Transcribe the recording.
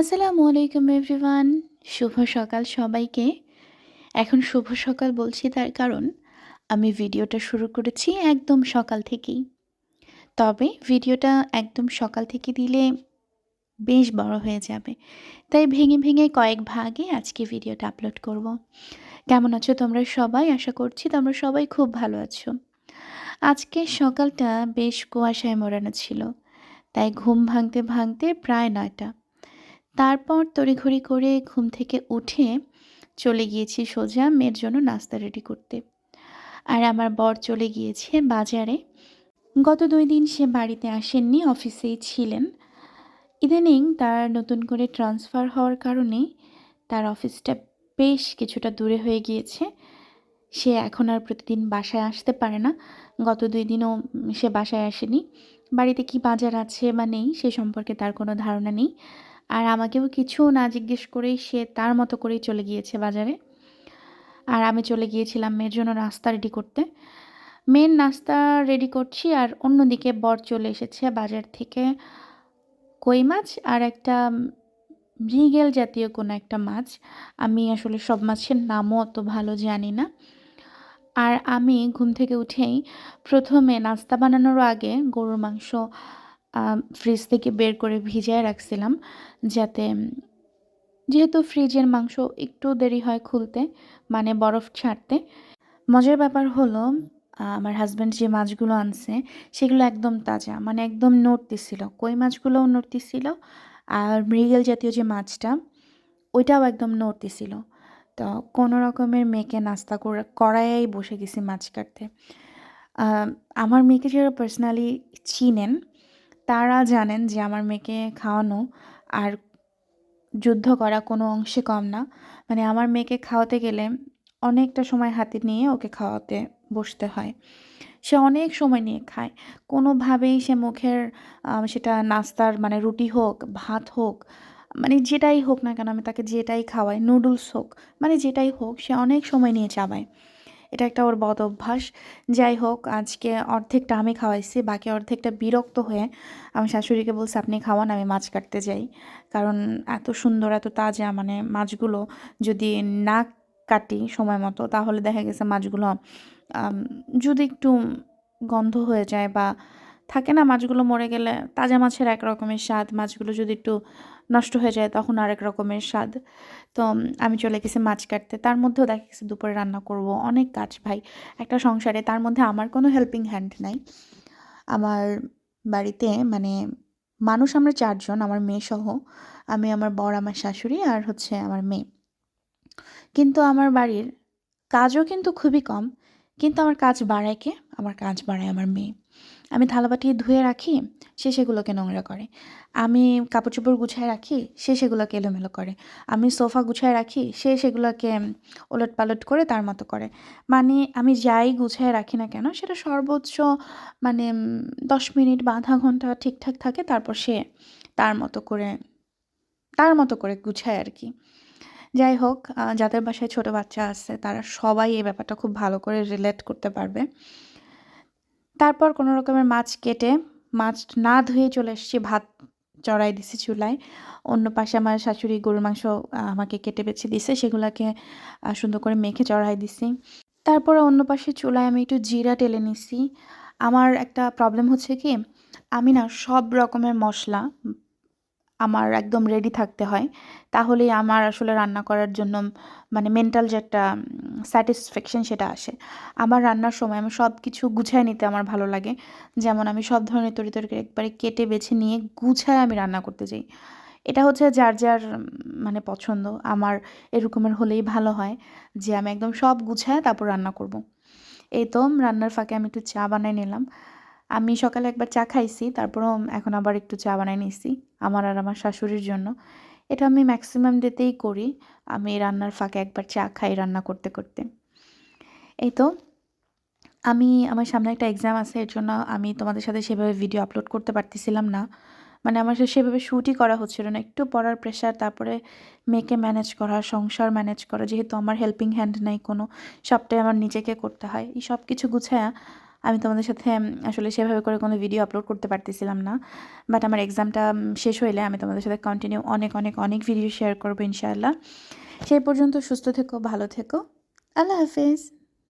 আসসালামু আলাইকুম এভরিওয়ান। শুভ সকাল সবাইকে। এখন শুভ সকাল বলছি তার কারণ, আমি ভিডিওটা শুরু করেছি একদম সকাল থেকেই। তবে ভিডিওটা একদম সকাল থেকে দিলে বেশ বড় হয়ে যাবে। তাই ভেঙে ভেঙে কয়েক ভাগে আজকে ভিডিওটা আপলোড করব। কেমন আছো তোমরা সবাই? আশা করছি তোমরা সবাই খুব ভালো আছো। আজকে সকালটা বেশ কুয়াশায় মোড়ানো ছিল। তাই ঘুম ভাঙতে ভাঙতে প্রায় নয়টা। তারপর তড়িঘড়ি করে ঘুম থেকে উঠে চলে গিয়েছি সোজা মেয়ের জন্য নাস্তা রেডি করতে। আর আমার বর চলে গিয়েছে বাজারে। গত দুই দিন সে বাড়িতে আসেননি, অফিসেই ছিলেন। ইদানিং তার নতুন করে ট্রান্সফার হওয়ার কারণে তার অফিসটা বেশ কিছুটা দূরে হয়ে গিয়েছে। সে এখন আর প্রতিদিন বাসায় আসতে পারে না। গত দুই দিনও সে বাসায় আসেনি। বাড়িতে কি বাজার আছে বা নেই সে সম্পর্কে তার কোনো ধারণা নেই। আর আমাকেও কিছু না জিজ্ঞেস করেই সে তার মতো করেই চলে গিয়েছে বাজারে। আর আমি চলে গিয়েছিলাম মেয়ের জন্য নাস্তা রেডি করতে। মেন নাস্তা রেডি করছি আর অন্যদিকে বর চলে এসেছে বাজার থেকে কই মাছ আর একটা মৃগেল জাতীয় কোনো একটা মাছ। আমি আসলে সব মাছের নামও অত ভালো জানি না। আর আমি ঘুম থেকে উঠেই প্রথমে নাস্তা বানানোর আগে গরুর মাংস ফ্রিজ থেকে বের করে ভিজায় রাখছিলাম যাতে যেহেতু ফ্রিজের মাংস একটু দেরি হয় খুলতে মানে বরফ ছাড়তে, মজার ব্যাপার হলো আমার হাজব্যান্ড যে মাছগুলো আনছে সেগুলো একদম তাজা মানে একদম নড়তেছিল কই মাছগুলোও নড়তেছিল আর মৃগেল জাতীয় যে মাছটা, ওইটাও একদম নড়তেছিল তো কোনো রকমের মেয়েকে নাস্তা করে কড়াইয়াই বসে গেছি মাছ কাটতে। আমার মেয়েকে যারা পার্সোনালি চিনেন তারা জানেন যে আমার মেয়েকে খাওয়ানো আর যুদ্ধ করা কোনো অংশে কম না। মানে আমার মেয়েকে খাওয়াতে গেলে অনেকটা সময় হাতে নিয়ে ওকে খাওয়াতে বসতে হয়। সে অনেক সময় নিয়ে খায়। কোনোভাবেই সে মুখের সেটা নাস্তার মানে রুটি হোক, ভাত হোক মানে যেটাই হোক না কেন আমি তাকে যেটাই খাওয়াই, নুডলস হোক মানে যেটাই হোক সে অনেক সময় নিয়ে চাবায়। এটা একটা ওর বদ অভ্যাস। যাই হোক আজকে অর্ধেকটা আমি খাওয়াইছি, বাকি অর্ধেকটা বিরক্ত হয়ে আমি শাশুড়িকে বলছি, আপনি খাওয়ান, আমি মাছ কাটতে যাই। কারণ এত সুন্দর, এত তাজা মানে মাছগুলো যদি না কাটি সময় মতো, তাহলে দেখা গেছে মাছগুলো যদি একটু গন্ধ হয়ে যায় বা থাকে না মাছগুলো মরে গেলে? তাজা মাছের এক রকমের স্বাদ, মাছগুলো যদি একটু নষ্ট হয়ে যায় তখন আরেক রকমের স্বাদ। তো আমি চলে গেছি মাছ কাটতে। তার মধ্যেও দেখা গেছে দুপুরে রান্না করব অনেক কাজ ভাই। একটা সংসারে তার মধ্যে আমার কোনো হেল্পিং হ্যান্ড নাই। আমার বাড়িতে মানে মানুষ আমরা চারজন, আমার মেয়ে সহ। আমি আমার বর, আমার শাশুড়ি আর হচ্ছে আমার মেয়ে। কিন্তু আমার বাড়ির কাজও কিন্তু খুবই কম। কিন্তু আমার কাজ বাড়ায় কে? আমার কাজ বাড়ায় আমার মেয়ে। আমি থালাবাটি ধুয়ে রাখি, সে সেগুলোকে নোংরা করে। আমি কাপড় চোপড় গুছায় রাখি, সে সেগুলোকে এলোমেলো করে। আমি সোফা গুছায় রাখি, সে সেগুলোকে ওলট পালট করে তার মতো করে। মানে আমি যাই গুছায় রাখি না কেন, সেটা সর্বোচ্চ মানে দশ মিনিট বা আধা ঘণ্টা ঠিকঠাক থাকে, তারপর সে তার মতো করে, তার মতো করে গুছায় আর কি। যাই হোক যাদের বাসায় ছোট বাচ্চা আছে, তারা সবাই এই ব্যাপারটা খুব ভালো করে রিলেট করতে পারবে। তারপর কোনো রকমের মাছ কেটে, মাছ না ধুয়ে চলে এসেছি, ভাত চড়াই দিছি চুলায়। অন্য পাশে আমার শাশুড়ি গরুর মাংস আমাকে কেটে বেছে দিছে, সেগুলোকে সুন্দর করে মেখে চড়াই দিছি। তারপর অন্য পাশে চুলায় আমি একটু জিরা টেলে নিছি। আমার একটা প্রবলেম হচ্ছে কি, আমি না সব রকমের মশলা আমার একদম রেডি থাকতে হয়। তাহলেই আমার আসলে রান্না করার জন্য মানে মেন্টাল যে একটা স্যাটিসফ্যাকশন সেটা আসে। আমার রান্নার সময় আমি সব কিছু গুছায় নিতে আমার ভালো লাগে। যেমন আমি সব ধরনের তরি তরকারি একবারে কেটে বেছে নিয়ে গুছায় আমি রান্না করতে যাই। এটা হচ্ছে যার যার মানে পছন্দ। আমার এরকমের হলেই ভালো হয় যে আমি একদম সব গুছায় তারপর রান্না করব। এই তো রান্নার ফাঁকে আমি একটু চা বানাই নিলাম। আমি সকালে একবার চা খাইছি, তারপরও এখন আবার একটু চা বানাই নিছি, আমার আর আমার শাশুড়ির জন্য। এটা আমি ম্যাক্সিমাম ডেতেই করি, আমি রান্নার ফাঁকে একবার চা খাই রান্না করতে করতে। এই তো, আমি, আমার সামনে একটা এক্সাম আছে, এর জন্য আমি তোমাদের সাথে সেভাবে ভিডিও আপলোড করতে পারতেছিলাম না। মানে আমার সেভাবে শ্যুটই করা হচ্ছিল না, একটু পড়ার প্রেশার তারপরে মেয়েকে ম্যানেজ করা, সংসার ম্যানেজ করা, যেহেতু আমার হেল্পিং হ্যান্ড নাই কোনো, সবটাই আমার নিজেকে করতে হয়। এই সব কিছু গুছায়া আমি তোমাদের সাথে আসলে সেভাবে করে কোনো ভিডিও আপলোড করতে পারতেছিলাম না। বাট আমার এক্সামটা শেষ হইলে আমি তোমাদের সাথে কন্টিনিউ অনেক অনেক অনেক ভিডিও শেয়ার করব ইনশাআল্লাহ। সেই পর্যন্ত সুস্থ থেকো, ভালো থেকো। আল্লাহ হাফেজ।